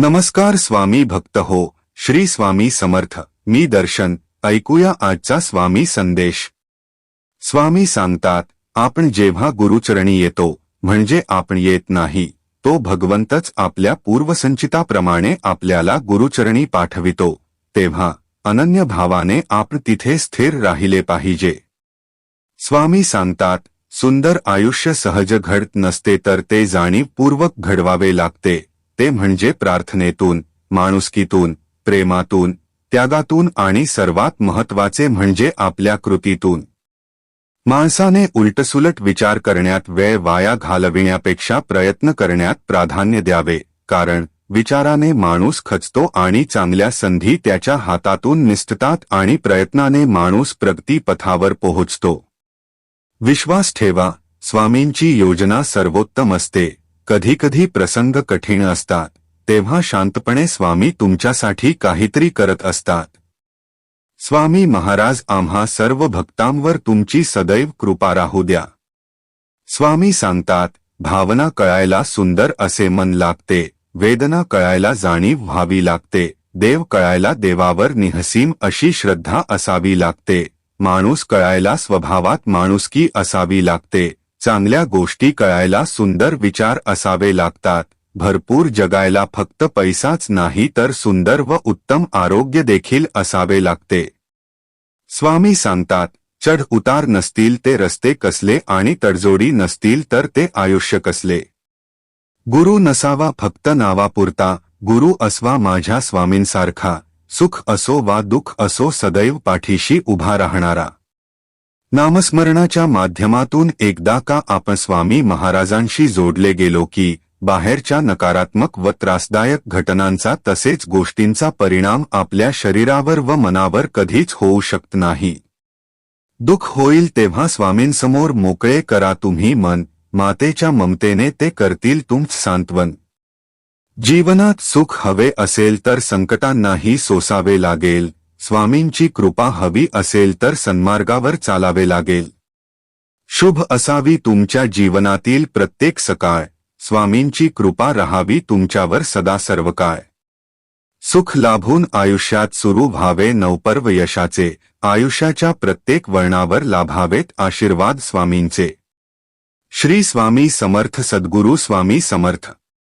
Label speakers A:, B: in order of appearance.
A: नमस्कार स्वामी भक्त हो श्री स्वामी समर्थ मी दर्शन ऐकूया आजचा स्वामी संदेश. स्वामी सांगतात आपण जेव्हा गुरुचरणी येतो म्हणजे आपण येत नाही तो भगवंतच आपल्या पूर्वसंचिताप्रमाणे आपल्याला गुरुचरणी पाठवितो तेव्हा अनन्य भावाने आपण तिथे स्थिर राहिले पाहिजे. स्वामी सांगतात सुंदर आयुष्य सहज घडत नसते तर ते जाणीवपूर्वक घडवावे लागते. ते म्हणजे प्रार्थनेतून माणुसकीतून प्रेमातून त्यागातून आणि सर्वात महत्त्वाचे म्हणजे आपल्या कृतीतून. माणसाने उलटसुलट विचार करण्यात वेळ वाया घालविण्यापेक्षा प्रयत्न करण्यात प्राधान्य द्यावे कारण विचाराने माणूस खचतो आणि चांगल्या संधी त्याच्या हातातून निसटतात आणि प्रयत्नाने माणूस प्रगतीपथावर पोहोचतो. विश्वास ठेवा स्वामींची योजना सर्वोत्तम असते. कधीकधी प्रसंग कठीण असतात तेव्हा शांतपणे स्वामी तुमच्यासाठी काहीतरी करत असतात. स्वामी महाराज आम्हा सर्व भक्तांवर तुमची सदैव कृपा राहू द्या. स्वामी सांगतात भावना कळायला सुंदर असे मन लागते वेदना कळायला जाणीव व्हावी लागते देव कळायला देवावर निहसीम अशी श्रद्धा असावी लागते माणूस कळायला स्वभावात माणुसकी असावी लागते चांगल्या गोष्टी कळायला सुंदर विचार असावे लागतात. भरपूर जगायला फक्त पैसाच नाही तर सुंदर व उत्तम आरोग्य देखील असावे लागते. स्वामी सांगतात चढ उतार नसतील ते रस्ते कसले आणि तडजोडी नसतील तर ते आयुष्य कसले. गुरु नसावा फक्त नावापुरता गुरु असवा माझ्या स्वामींसारखा सुख असो वा दुःख असो सदैव पाठीशी उभा राहणारा. नामस्मरणाच्या माध्यमातून एकदा का आपण स्वामी महाराजांशी जोडले गेलो की बाहेरच्या नकारात्मक व त्रासदायक घटनांचा तसेच गोष्टींचा परिणाम आपल्या शरीरावर व मनावर कधीच होऊ शकत नाही. दुःख होईल तेव्हा स्वामींसमोर मोकळे करा तुम्ही मन मातेच्या ममतेने ते करतील तुमच सांत्वन. जीवनात सुख हवे असेल तर संकटांनाही सोसावे लागेल स्वामींची कृपा हवी असेल तर सन्मार्गावर चालावे लागेल. शुभ असावी तुमच्या जीवनातील प्रत्येक सकाळ. स्वामींची कृपा राहावी तुमच्यावर सदा सर्व काय सुख लाभून आयुष्यात सुरू व्हावे नवपर्व यशाचे. आयुष्याच्या प्रत्येक वळणावर लाभावेत आशीर्वाद स्वामींचे. श्री स्वामी समर्थ सद्गुरू स्वामी समर्थ.